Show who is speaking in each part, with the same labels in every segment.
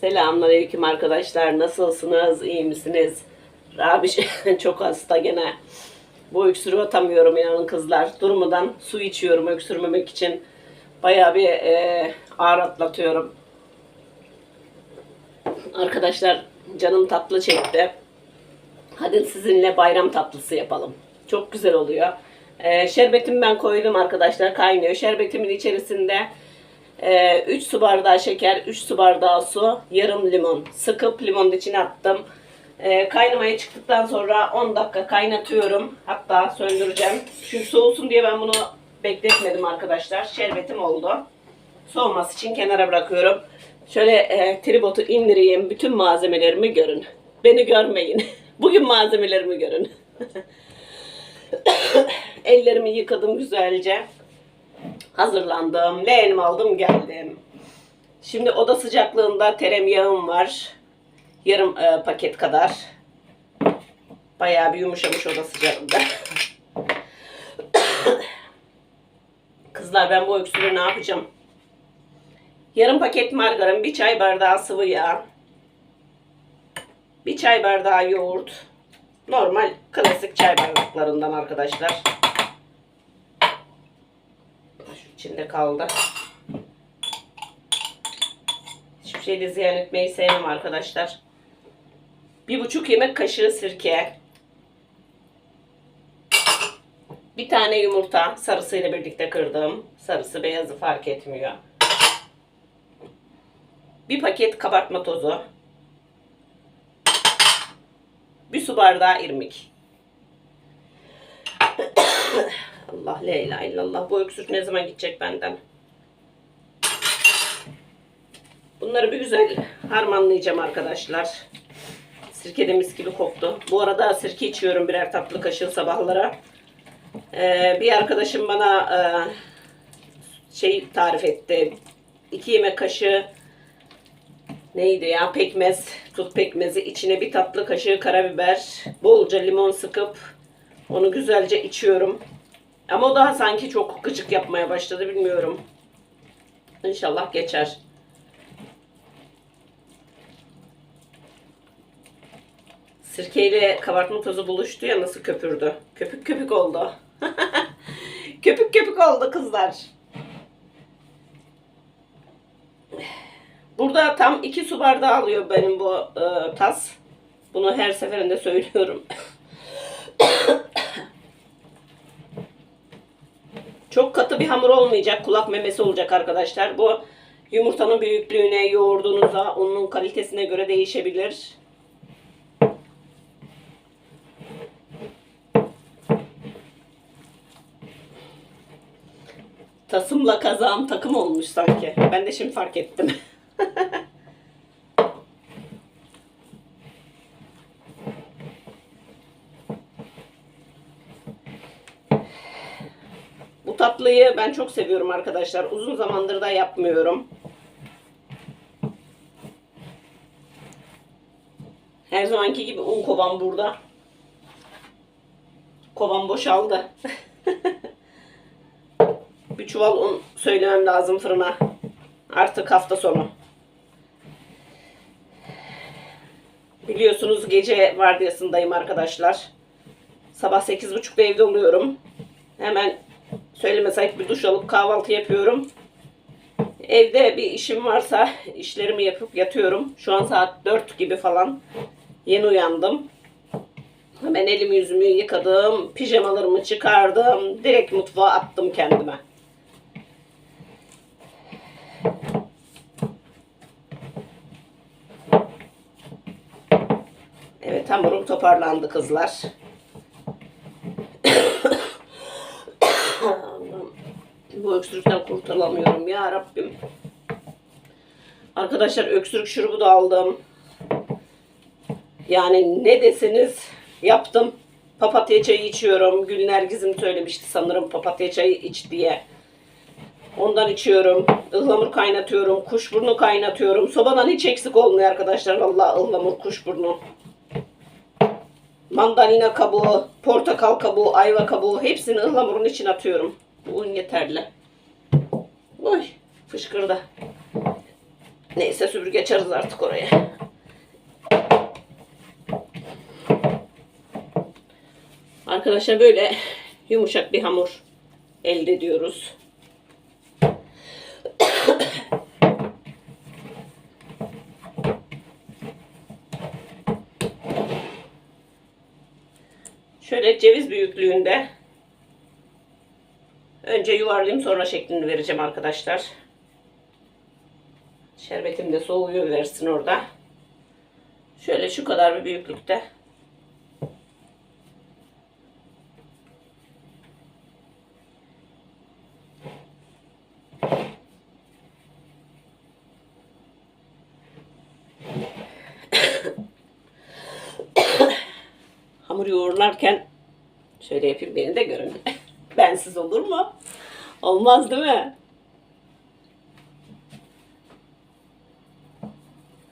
Speaker 1: Selamünaleyküm arkadaşlar. Nasılsınız? İyi misiniz? Rabiş çok hasta gene. Bu öksürüğü atamıyorum inanın kızlar. Durmadan su içiyorum öksürmemek için. Bayağı bir e, ağır atlatıyorum. Arkadaşlar canım tatlı çekti. Hadi sizinle bayram tatlısı yapalım. Çok güzel oluyor. Ee, şerbetimi ben koydum arkadaşlar kaynıyor. Şerbetimin içerisinde 3 su bardağı şeker, 3 su bardağı su, yarım limon sıkıp limonun içine attım. Ee, kaynamaya çıktıktan sonra 10 dakika kaynatıyorum. Hatta söndüreceğim. Çünkü soğusun diye ben bunu bekletmedim arkadaşlar. Şerbetim oldu. Soğuması için kenara bırakıyorum. Şöyle e, tribotu indireyim. Bütün malzemelerimi görün. Beni görmeyin. Bugün malzemelerimi görün. Ellerimi yıkadım güzelce. Hazırlandım. Leğenimi aldım geldim. Şimdi oda sıcaklığında teremyağım var. Yarım e, paket kadar. Bayağı bir yumuşamış oda sıcaklığında. Kızlar ben bu öksürüğü ne yapacağım? Yarım paket margarin, bir çay bardağı sıvı yağ, bir çay bardağı yoğurt. Normal klasik çay bardaklarından arkadaşlar. Şu içinde kaldı. Hiçbir şeyde ziyan etmeyi sevmem arkadaşlar. Bir buçuk yemek kaşığı sirke. Bir tane yumurta sarısıyla birlikte kırdım. Sarısı beyazı fark etmiyor. Bir paket kabartma tozu. Bir su bardağı irmik. Allah la ilahe illallah. Bu öksürük ne zaman gidecek benden? Bunları bir güzel harmanlayacağım arkadaşlar. Sirke de mis gibi koktu. Bu arada sirke içiyorum birer tatlı kaşığı sabahlara. Ee, bir arkadaşım bana e, şey tarif etti. İki yemek kaşığı neydi ya pekmez, tut pekmezi içine bir tatlı kaşığı karabiber, bolca limon sıkıp onu güzelce içiyorum. Ama o daha sanki çok gıcık yapmaya başladı bilmiyorum. İnşallah geçer. Sirkeyle kabartma tozu buluştu ya nasıl köpürdü. Köpük köpük oldu. köpük köpük oldu kızlar. Burada tam 2 su bardağı alıyor benim bu e, tas. Bunu her seferinde söylüyorum. Çok katı bir hamur olmayacak. Kulak memesi olacak arkadaşlar. Bu yumurtanın büyüklüğüne, yoğurduğunuza, onun kalitesine göre değişebilir. Tasımla kazağım takım olmuş sanki. Ben de şimdi fark ettim. tatlıyı ben çok seviyorum arkadaşlar. Uzun zamandır da yapmıyorum. Her zamanki gibi un kovam burada. Kovam boşaldı. Bir çuval un söylemem lazım fırına. Artık hafta sonu. Biliyorsunuz gece vardiyasındayım arkadaşlar. Sabah 8.30'da evde oluyorum. Hemen söyleme bir duş alıp kahvaltı yapıyorum. Evde bir işim varsa işlerimi yapıp yatıyorum. Şu an saat 4 gibi falan. Yeni uyandım. Hemen elimi yüzümü yıkadım. Pijamalarımı çıkardım. Direkt mutfağa attım kendime. Evet hamurum toparlandı kızlar. Allah'ım, Bu öksürükten kurtulamıyorum ya Rabbim. Arkadaşlar öksürük şurubu da aldım. Yani ne deseniz yaptım. Papatya çayı içiyorum. Gülnergiz'im söylemişti sanırım papatya çayı iç diye. Ondan içiyorum. Ihlamur kaynatıyorum. Kuşburnu kaynatıyorum. Sobadan hiç eksik olmuyor arkadaşlar. Vallahi ıhlamur kuşburnu. Mandalina kabuğu, portakal kabuğu, ayva kabuğu hepsini ıhlamurun içine atıyorum. Bu un yeterli. Oy fışkırdı. Neyse süpürge açarız artık oraya. Arkadaşlar böyle yumuşak bir hamur elde ediyoruz. Şöyle ceviz büyüklüğünde önce yuvarlayayım sonra şeklini vereceğim arkadaşlar. Şerbetim de soğuyor versin orada. Şöyle şu kadar bir büyüklükte. Hamur yoğurlarken şöyle yapayım beni de görün. Bensiz olur mu? Olmaz değil mi?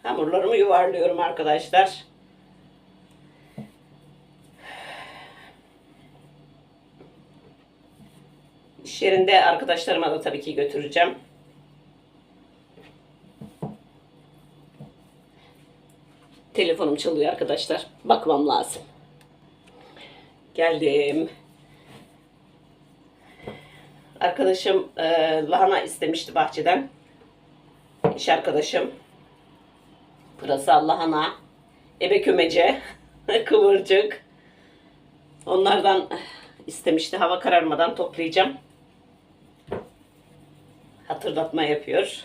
Speaker 1: Hamurlarımı yuvarlıyorum arkadaşlar. İş yerinde arkadaşlarıma da tabii ki götüreceğim. Telefonum çalıyor arkadaşlar. Bakmam lazım. Geldim. Arkadaşım e, lahana istemişti bahçeden. İş arkadaşım. Pırasa, lahana, ebe kömece, kıvırcık. Onlardan istemişti. Hava kararmadan toplayacağım. Hatırlatma yapıyor.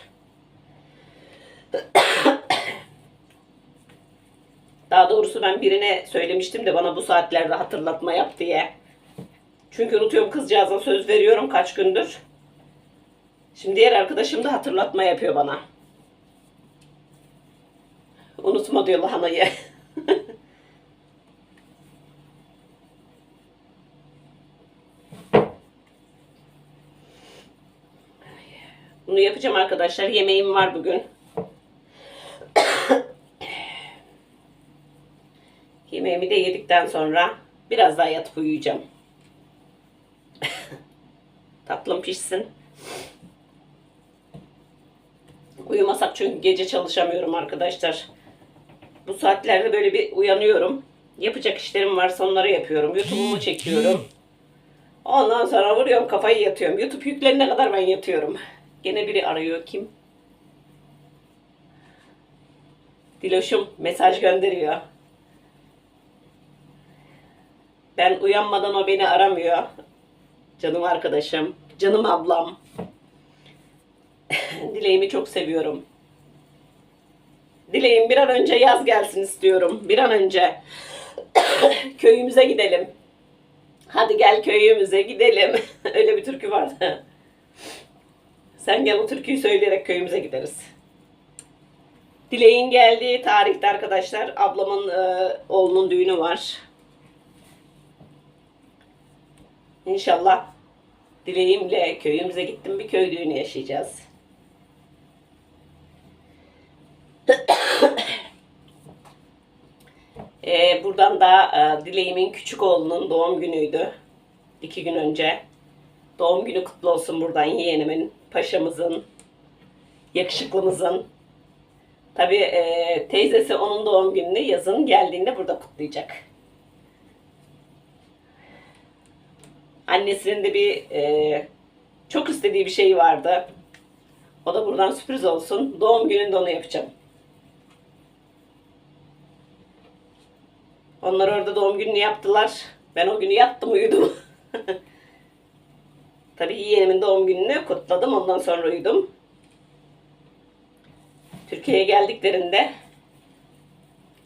Speaker 1: Daha doğrusu ben birine söylemiştim de bana bu saatlerde hatırlatma yap diye. Çünkü unutuyorum kızcağıza söz veriyorum kaç gündür. Şimdi diğer arkadaşım da hatırlatma yapıyor bana. Unutma diyor lahanayı. Bunu yapacağım arkadaşlar. Yemeğim var bugün. Yemeğimi de yedikten sonra biraz daha yatıp uyuyacağım. Tatlım pişsin. Uyumasak çünkü gece çalışamıyorum arkadaşlar. Bu saatlerde böyle bir uyanıyorum. Yapacak işlerim varsa onları yapıyorum. YouTube'umu çekiyorum. Ondan sonra vuruyorum kafayı yatıyorum. YouTube yüklenene kadar ben yatıyorum. Gene biri arıyor. Kim? Diloş'um mesaj gönderiyor. Ben uyanmadan o beni aramıyor. Canım arkadaşım, canım ablam. Dileğimi çok seviyorum. Dileğim bir an önce yaz gelsin istiyorum. Bir an önce köyümüze gidelim. Hadi gel köyümüze gidelim. Öyle bir türkü vardı. Sen gel o türküyü söyleyerek köyümüze gideriz. Dileğin geldiği tarihte arkadaşlar ablamın e, oğlunun düğünü var. İnşallah dileğimle köyümüze gittim bir köy düğünü yaşayacağız. Ee, buradan da e, dileğimin küçük oğlunun doğum günüydü. İki gün önce. Doğum günü kutlu olsun buradan yeğenimin, paşamızın, yakışıklımızın. Tabii e, teyzesi onun doğum gününü yazın geldiğinde burada kutlayacak. Annesinin de bir e, çok istediği bir şey vardı. O da buradan sürpriz olsun. Doğum gününde onu yapacağım. Onlar orada doğum gününü yaptılar. Ben o günü yattım uyudum. Tabii yeğenimin doğum gününü kutladım. Ondan sonra uyudum. Türkiye'ye geldiklerinde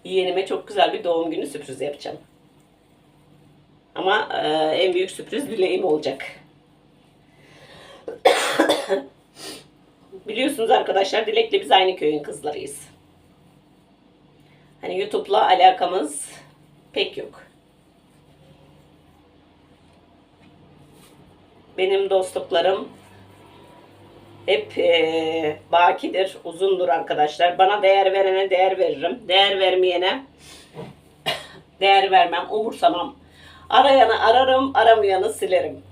Speaker 1: yeğenime çok güzel bir doğum günü sürprizi yapacağım. Ama e, en büyük sürpriz dileğim olacak. Biliyorsunuz arkadaşlar Dilek'le biz aynı köyün kızlarıyız. Hani YouTube'la alakamız pek yok. Benim dostluklarım hep e, bakidir, uzundur arkadaşlar. Bana değer verene değer veririm. Değer vermeyene değer vermem, umursamam. Arayanı ararım, aramayanı silerim.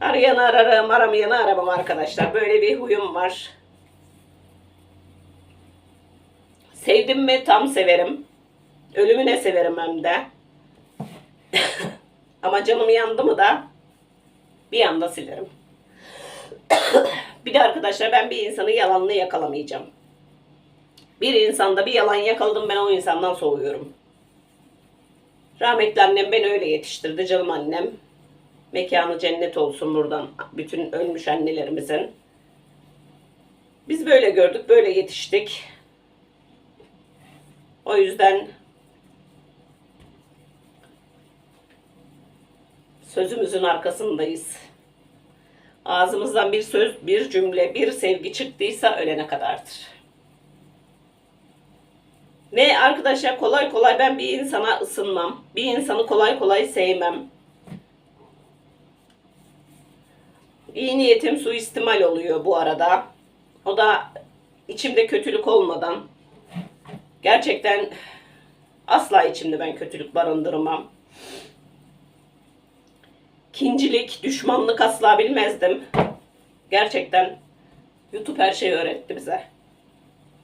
Speaker 1: Arayanı ararım, aramayanı aramam arkadaşlar. Böyle bir huyum var. Sevdim mi tam severim. Ölümüne severim hem de. Ama canım yandı mı da bir anda silerim. bir de arkadaşlar ben bir insanı yalanını yakalamayacağım. Bir insanda bir yalan yakaladım ben o insandan soğuyorum. Rahmetli annem beni öyle yetiştirdi canım annem. Mekanı cennet olsun buradan bütün ölmüş annelerimizin. Biz böyle gördük, böyle yetiştik. O yüzden sözümüzün arkasındayız. Ağzımızdan bir söz, bir cümle, bir sevgi çıktıysa ölene kadardır. Ne arkadaşlar kolay kolay ben bir insana ısınmam. Bir insanı kolay kolay sevmem. İyi niyetim suistimal oluyor bu arada. O da içimde kötülük olmadan. Gerçekten asla içimde ben kötülük barındırmam. Kincilik, düşmanlık asla bilmezdim. Gerçekten YouTube her şeyi öğretti bize.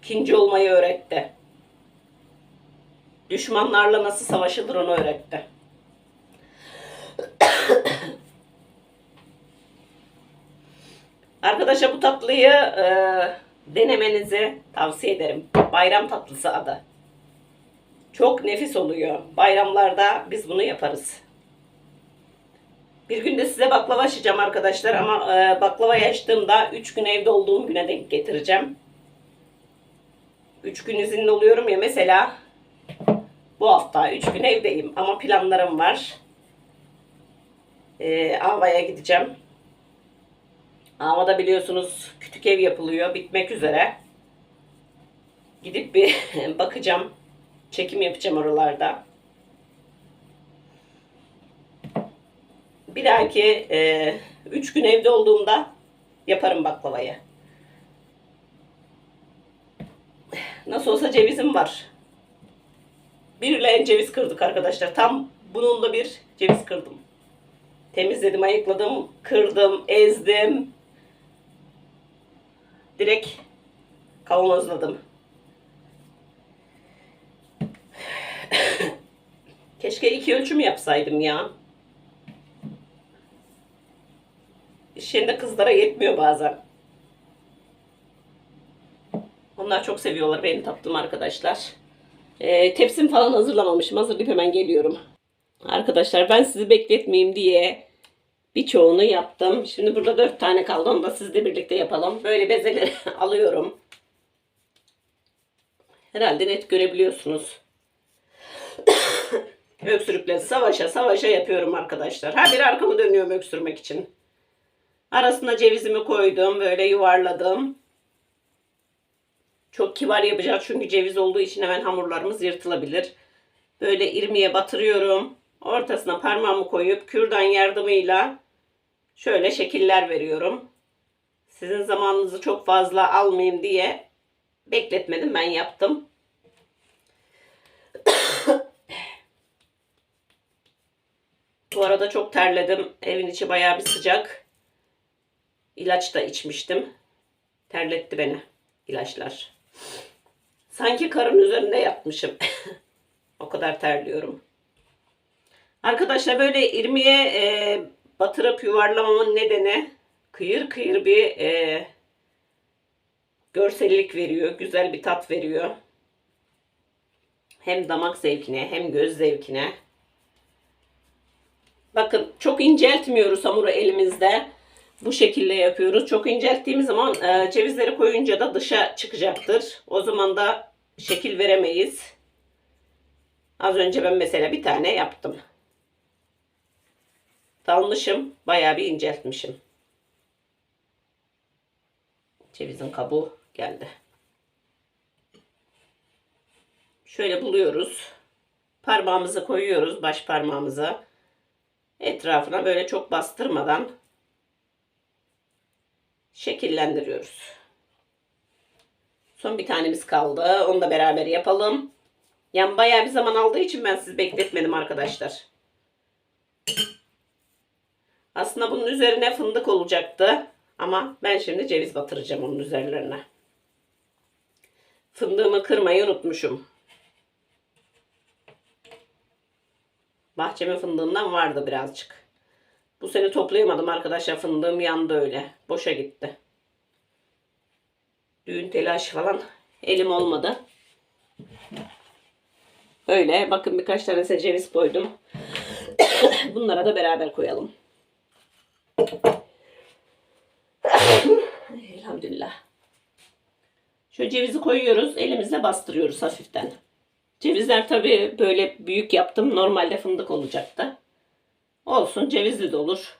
Speaker 1: Kinci olmayı öğretti. Düşmanlarla nasıl savaşılır onu öğretti. Arkadaşlar bu tatlıyı e, denemenizi tavsiye ederim. Bayram tatlısı adı. Çok nefis oluyor. Bayramlarda biz bunu yaparız. Bir gün de size baklava açacağım arkadaşlar ama e, baklava açtığımda 3 gün evde olduğum güne denk getireceğim. 3 gün izinli oluyorum ya mesela bu hafta 3 gün evdeyim ama planlarım var. E, Ava'ya gideceğim. Ava'da biliyorsunuz kütük ev yapılıyor. Bitmek üzere. Gidip bir bakacağım. Çekim yapacağım oralarda. Bir dahaki 3 gün evde olduğumda yaparım baklavayı. Nasıl olsa cevizim var. Bir leğen ceviz kırdık arkadaşlar. Tam bununla bir ceviz kırdım. Temizledim, ayıkladım, kırdım, ezdim. Direkt kavanozladım. Keşke iki ölçüm yapsaydım ya. İş yerinde kızlara yetmiyor bazen. Onlar çok seviyorlar benim tatlım arkadaşlar. Ee, tepsim falan hazırlamamışım. Hazırlayıp hemen geliyorum. Arkadaşlar ben sizi bekletmeyeyim diye birçoğunu yaptım. Şimdi burada dört tane kaldı. Onu da sizle birlikte yapalım. Böyle bezeleri alıyorum. Herhalde net görebiliyorsunuz. Öksürükle savaşa savaşa yapıyorum arkadaşlar. Her bir arkamı dönüyorum öksürmek için. Arasına cevizimi koydum. Böyle yuvarladım. Çok kibar yapacağız çünkü ceviz olduğu için hemen hamurlarımız yırtılabilir. Böyle irmiye batırıyorum. Ortasına parmağımı koyup kürdan yardımıyla şöyle şekiller veriyorum. Sizin zamanınızı çok fazla almayayım diye bekletmedim ben yaptım. Bu arada çok terledim. Evin içi bayağı bir sıcak. İlaç da içmiştim. Terletti beni ilaçlar. Sanki karın üzerinde yatmışım. o kadar terliyorum. Arkadaşlar böyle irmiye e, batırıp yuvarlamamın nedeni kıyır kıyır bir e, görsellik veriyor. Güzel bir tat veriyor. Hem damak zevkine hem göz zevkine. Bakın çok inceltmiyoruz hamuru elimizde. Bu şekilde yapıyoruz. Çok incelttiğimiz zaman e, cevizleri koyunca da dışa çıkacaktır. O zaman da şekil veremeyiz. Az önce ben mesela bir tane yaptım. Dalmışım. Bayağı bir inceltmişim. Cevizin kabuğu geldi. Şöyle buluyoruz. Parmağımızı koyuyoruz baş parmağımıza. Etrafına böyle çok bastırmadan şekillendiriyoruz. Son bir tanemiz kaldı. Onu da beraber yapalım. Yani bayağı bir zaman aldığı için ben sizi bekletmedim arkadaşlar. Aslında bunun üzerine fındık olacaktı. Ama ben şimdi ceviz batıracağım onun üzerlerine. Fındığımı kırmayı unutmuşum. Bahçemin fındığından vardı birazcık. Bu sene toplayamadım arkadaşlar. Fındığım yandı öyle. Boşa gitti. Düğün telaşı falan elim olmadı. Öyle. Bakın birkaç tane ceviz koydum. Bunlara da beraber koyalım. Elhamdülillah. Şöyle cevizi koyuyoruz. Elimizle bastırıyoruz hafiften. Cevizler tabii böyle büyük yaptım. Normalde fındık olacaktı. Olsun cevizli de olur.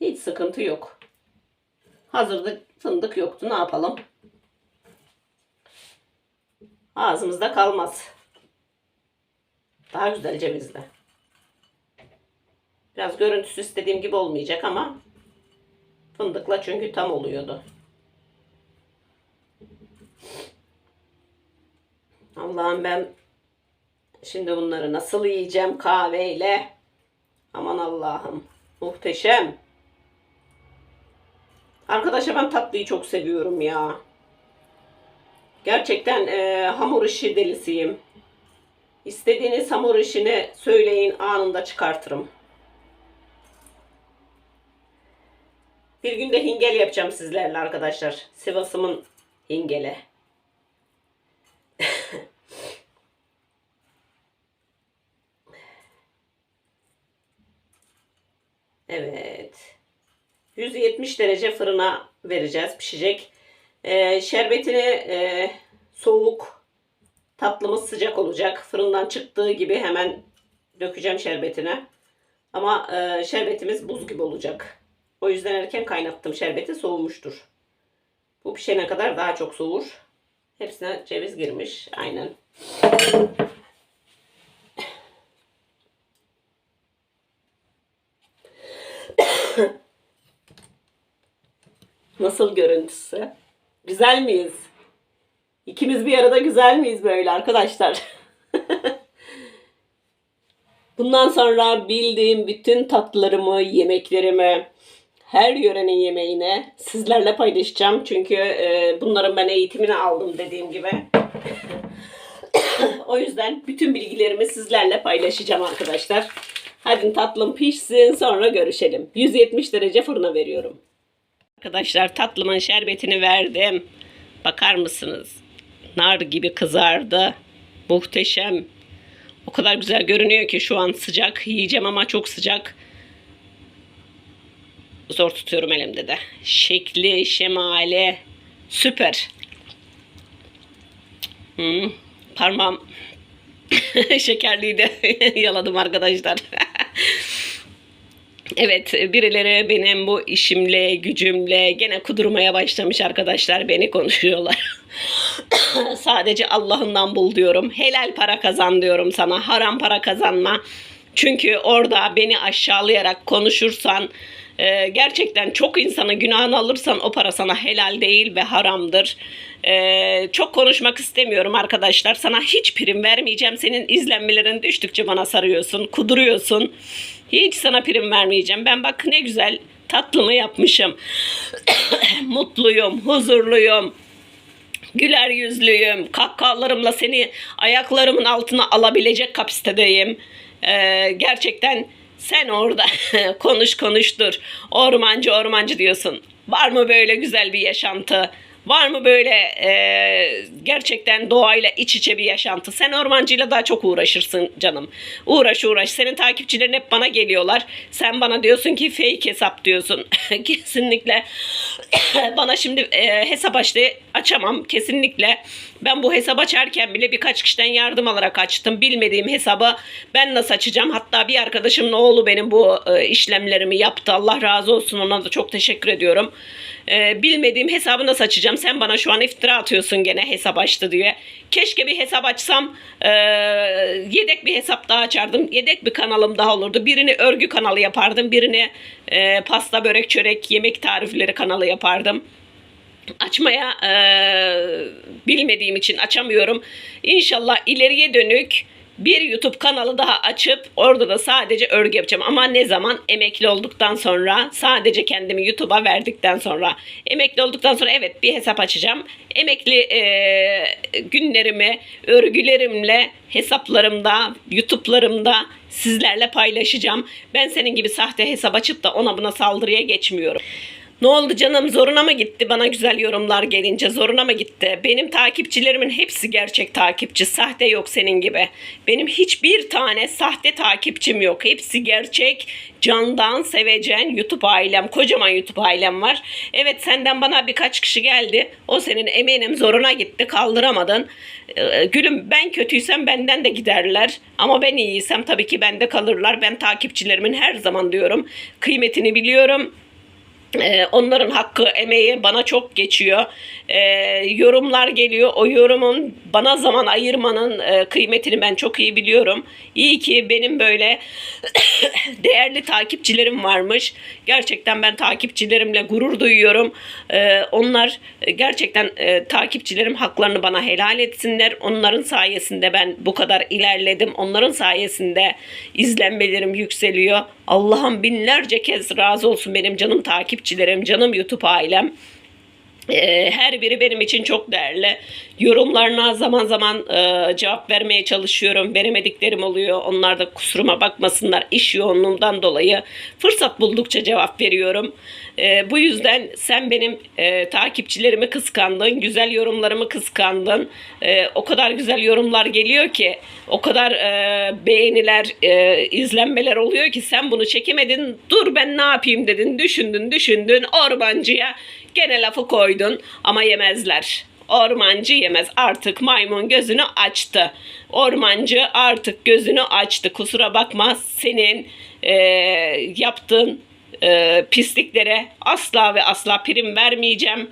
Speaker 1: Hiç sıkıntı yok. Hazırda fındık yoktu. Ne yapalım? Ağzımızda kalmaz. Daha güzel cevizli. Biraz görüntüsü istediğim gibi olmayacak ama fındıkla çünkü tam oluyordu. Allah'ım ben şimdi bunları nasıl yiyeceğim kahveyle? Aman Allah'ım. Muhteşem. Arkadaşlar ben tatlıyı çok seviyorum ya. Gerçekten e, hamur işi delisiyim. İstediğiniz hamur işini söyleyin anında çıkartırım. Bir günde hingel yapacağım sizlerle arkadaşlar. Sivas'ımın hingeli. evet. 170 derece fırına vereceğiz. Pişecek. Ee, şerbetini e, soğuk, tatlımız sıcak olacak. Fırından çıktığı gibi hemen dökeceğim şerbetine. Ama e, şerbetimiz buz gibi olacak. O yüzden erken kaynattım. Şerbeti soğumuştur. Bu pişene kadar daha çok soğur. Hepsine ceviz girmiş. Aynen. Nasıl görüntüsü? Güzel miyiz? İkimiz bir arada güzel miyiz böyle arkadaşlar? Bundan sonra bildiğim bütün tatlılarımı, yemeklerimi, her yörenin yemeğine sizlerle paylaşacağım. Çünkü e, bunların ben eğitimini aldım dediğim gibi. o yüzden bütün bilgilerimi sizlerle paylaşacağım arkadaşlar. Hadi tatlım pişsin sonra görüşelim. 170 derece fırına veriyorum. Arkadaşlar tatlımın şerbetini verdim. Bakar mısınız? Nar gibi kızardı. Muhteşem. O kadar güzel görünüyor ki şu an sıcak. Yiyeceğim ama çok sıcak. Zor tutuyorum elimde de. Şekli, şemali süper. Hmm, parmağım şekerliydi. Yaladım arkadaşlar. Evet birileri benim bu işimle gücümle gene kudurmaya başlamış arkadaşlar beni konuşuyorlar. Sadece Allah'ından bul diyorum. Helal para kazan diyorum sana. Haram para kazanma. Çünkü orada beni aşağılayarak konuşursan e, gerçekten çok insana günahını alırsan o para sana helal değil ve haramdır. E, çok konuşmak istemiyorum arkadaşlar. Sana hiç prim vermeyeceğim. Senin izlenmelerin düştükçe bana sarıyorsun, kuduruyorsun. Hiç sana prim vermeyeceğim. Ben bak ne güzel tatlımı yapmışım. Mutluyum, huzurluyum. Güler yüzlüyüm. Kahkahalarımla seni ayaklarımın altına alabilecek kapasitedeyim. Ee, gerçekten sen orada konuş konuştur. Ormancı ormancı diyorsun. Var mı böyle güzel bir yaşantı? Var mı böyle e, gerçekten doğayla iç içe bir yaşantı? Sen ormancıyla daha çok uğraşırsın canım. Uğraş uğraş. Senin takipçilerin hep bana geliyorlar. Sen bana diyorsun ki fake hesap diyorsun. Kesinlikle bana şimdi e, hesap açtı açamam. Kesinlikle ben bu hesap açarken bile birkaç kişiden yardım alarak açtım. Bilmediğim hesabı ben nasıl açacağım? Hatta bir arkadaşımın oğlu benim bu e, işlemlerimi yaptı. Allah razı olsun ona da çok teşekkür ediyorum. E, bilmediğim hesabı nasıl açacağım? Sen bana şu an iftira atıyorsun gene hesap açtı diye. Keşke bir hesap açsam e, yedek bir hesap daha açardım. Yedek bir kanalım daha olurdu. Birini örgü kanalı yapardım. Birini e, pasta, börek, çörek, yemek tarifleri kanalı yapardım açmaya e, bilmediğim için açamıyorum. İnşallah ileriye dönük bir YouTube kanalı daha açıp orada da sadece örgü yapacağım. Ama ne zaman? Emekli olduktan sonra sadece kendimi YouTube'a verdikten sonra. Emekli olduktan sonra evet bir hesap açacağım. Emekli e, günlerimi örgülerimle hesaplarımda, YouTube'larımda sizlerle paylaşacağım. Ben senin gibi sahte hesap açıp da ona buna saldırıya geçmiyorum. Ne oldu canım zoruna mı gitti bana güzel yorumlar gelince zoruna mı gitti? Benim takipçilerimin hepsi gerçek takipçi. Sahte yok senin gibi. Benim hiçbir tane sahte takipçim yok. Hepsi gerçek, candan, sevecen YouTube ailem. Kocaman YouTube ailem var. Evet senden bana birkaç kişi geldi. O senin eminim zoruna gitti. Kaldıramadın. Ee, gülüm ben kötüysem benden de giderler. Ama ben iyiysem tabii ki bende kalırlar. Ben takipçilerimin her zaman diyorum. Kıymetini biliyorum. Onların hakkı, emeği bana çok geçiyor. Ee, yorumlar geliyor. O yorumun bana zaman ayırmanın e, kıymetini ben çok iyi biliyorum. İyi ki benim böyle değerli takipçilerim varmış. Gerçekten ben takipçilerimle gurur duyuyorum. Ee, onlar gerçekten e, takipçilerim haklarını bana helal etsinler. Onların sayesinde ben bu kadar ilerledim. Onların sayesinde izlenmelerim yükseliyor. Allah'ım binlerce kez razı olsun benim canım takipçilerim, canım YouTube ailem. Ee, her biri benim için çok değerli. Yorumlarına zaman zaman e, cevap vermeye çalışıyorum. Veremediklerim oluyor. Onlar da kusuruma bakmasınlar. İş yoğunluğumdan dolayı fırsat buldukça cevap veriyorum. E, bu yüzden sen benim e, takipçilerimi kıskandın. Güzel yorumlarımı kıskandın. E, o kadar güzel yorumlar geliyor ki. O kadar e, beğeniler, izlenmeler oluyor ki sen bunu çekemedin. Dur ben ne yapayım dedin. Düşündün, düşündün. Ormancıya gene lafı koydun ama yemezler. Ormancı yemez. Artık maymun gözünü açtı. Ormancı artık gözünü açtı. Kusura bakma senin e, yaptığın e, pisliklere asla ve asla prim vermeyeceğim.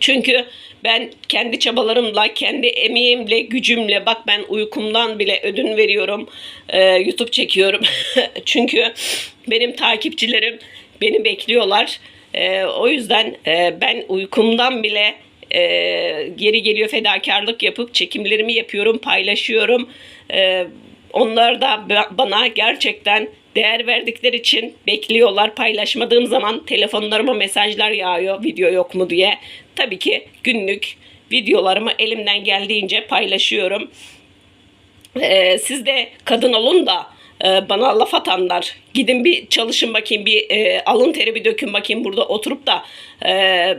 Speaker 1: Çünkü ben kendi çabalarımla, kendi emeğimle, gücümle bak ben uykumdan bile ödün veriyorum. Ee, YouTube çekiyorum. Çünkü benim takipçilerim beni bekliyorlar. Ee, o yüzden e, ben uykumdan bile e, geri geliyor fedakarlık yapıp çekimlerimi yapıyorum, paylaşıyorum. Ee, onlar da ba- bana gerçekten değer verdikleri için bekliyorlar. Paylaşmadığım zaman telefonlarıma mesajlar yağıyor video yok mu diye. Tabii ki günlük videolarımı elimden geldiğince paylaşıyorum. Ee, siz de kadın olun da e, bana laf atanlar gidin bir çalışın bakayım bir e, alın teri bir dökün bakayım burada oturup da e,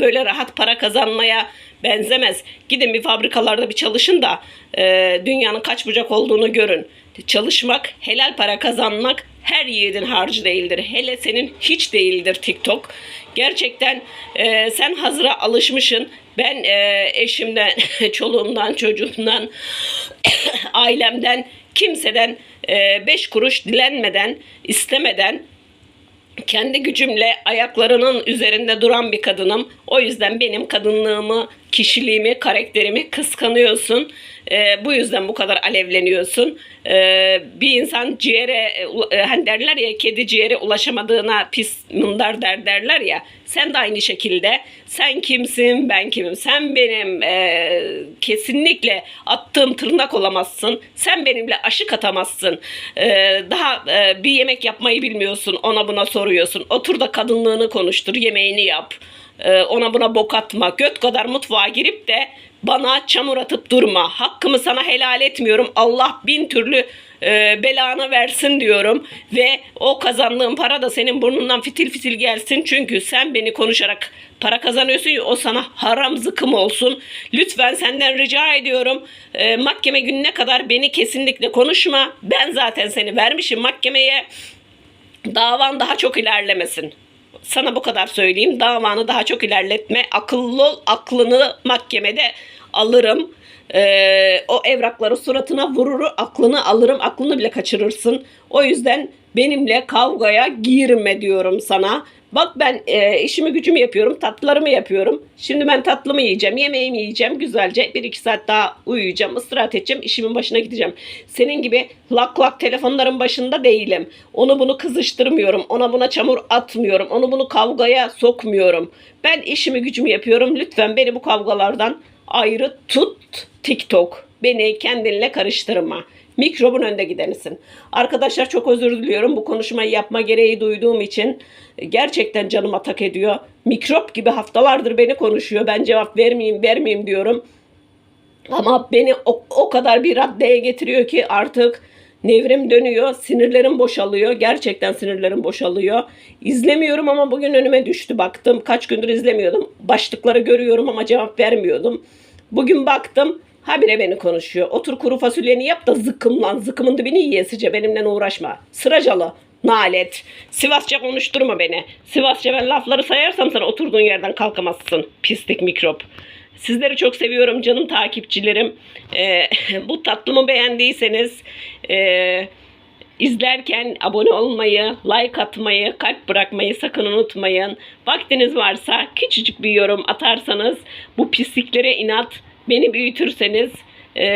Speaker 1: böyle rahat para kazanmaya benzemez. Gidin bir fabrikalarda bir çalışın da e, dünyanın kaç bucak olduğunu görün. Çalışmak, helal para kazanmak her yiğidin harcı değildir. Hele senin hiç değildir TikTok. Gerçekten e, sen hazıra alışmışsın. Ben e, eşimden, çoluğumdan, çocuğumdan, ailemden, kimseden e, beş kuruş dilenmeden, istemeden kendi gücümle ayaklarının üzerinde duran bir kadınım. O yüzden benim kadınlığımı, kişiliğimi, karakterimi kıskanıyorsun. Ee, bu yüzden bu kadar alevleniyorsun. Ee, bir insan ciğere, e, e, hani derler ya kedi ciğere ulaşamadığına pis mındar der derler ya. Sen de aynı şekilde. Sen kimsin, ben kimim? Sen benim e, kesinlikle attığım tırnak olamazsın. Sen benimle aşık atamazsın. Ee, daha e, bir yemek yapmayı bilmiyorsun. Ona buna soruyorsun. Otur da kadınlığını konuştur, yemeğini yap. Ee, ona buna bok atma. Göt kadar mutfağa girip de bana çamur atıp durma. Hakkımı sana helal etmiyorum. Allah bin türlü e, belanı versin diyorum. Ve o kazandığın para da senin burnundan fitil fitil gelsin. Çünkü sen beni konuşarak para kazanıyorsun o sana haram zıkım olsun. Lütfen senden rica ediyorum. E, mahkeme gününe kadar beni kesinlikle konuşma. Ben zaten seni vermişim mahkemeye. Davan daha çok ilerlemesin. Sana bu kadar söyleyeyim. Davanı daha çok ilerletme. Akıllı ol. Aklını mahkemede alırım. Ee, o evrakları suratına vurur. Aklını alırım. Aklını bile kaçırırsın. O yüzden benimle kavgaya girme diyorum sana. Bak ben e, işimi gücümü yapıyorum. Tatlılarımı yapıyorum. Şimdi ben tatlımı yiyeceğim. Yemeğimi yiyeceğim. Güzelce bir iki saat daha uyuyacağım. ıstirahat edeceğim. işimin başına gideceğim. Senin gibi lak lak telefonların başında değilim. Onu bunu kızıştırmıyorum. Ona buna çamur atmıyorum. Onu bunu kavgaya sokmuyorum. Ben işimi gücümü yapıyorum. Lütfen beni bu kavgalardan ayrı tut TikTok. beni kendinle karıştırma. Mikrobun önde gidenisin. Arkadaşlar çok özür diliyorum. Bu konuşmayı yapma gereği duyduğum için gerçekten canım atak ediyor. Mikrop gibi haftalardır beni konuşuyor. Ben cevap vermeyeyim, vermeyeyim diyorum. Ama beni o, o kadar bir raddeye getiriyor ki artık nevrim dönüyor, sinirlerim boşalıyor. Gerçekten sinirlerim boşalıyor. İzlemiyorum ama bugün önüme düştü baktım. Kaç gündür izlemiyordum. Başlıkları görüyorum ama cevap vermiyordum. Bugün baktım habire beni konuşuyor. Otur kuru fasulyeni yap da zıkkım lan. Zıkkımın dibini yiyesice benimle uğraşma. Sıracalı. Nalet. Sivasça konuşturma beni. Sivasça ben lafları sayarsam sana oturduğun yerden kalkamazsın. Pislik mikrop. Sizleri çok seviyorum canım takipçilerim. Ee, bu tatlımı beğendiyseniz e, izlerken abone olmayı, like atmayı, kalp bırakmayı sakın unutmayın. Vaktiniz varsa küçücük bir yorum atarsanız bu pisliklere inat beni büyütürseniz e,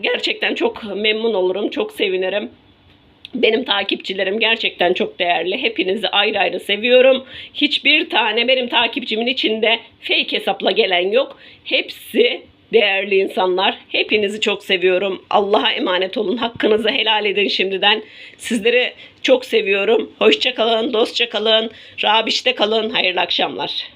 Speaker 1: gerçekten çok memnun olurum, çok sevinirim. Benim takipçilerim gerçekten çok değerli. Hepinizi ayrı ayrı seviyorum. Hiçbir tane benim takipçimin içinde fake hesapla gelen yok. Hepsi değerli insanlar. Hepinizi çok seviyorum. Allah'a emanet olun. Hakkınızı helal edin şimdiden. Sizleri çok seviyorum. Hoşça kalın, dostça kalın. Rabişte kalın. Hayırlı akşamlar.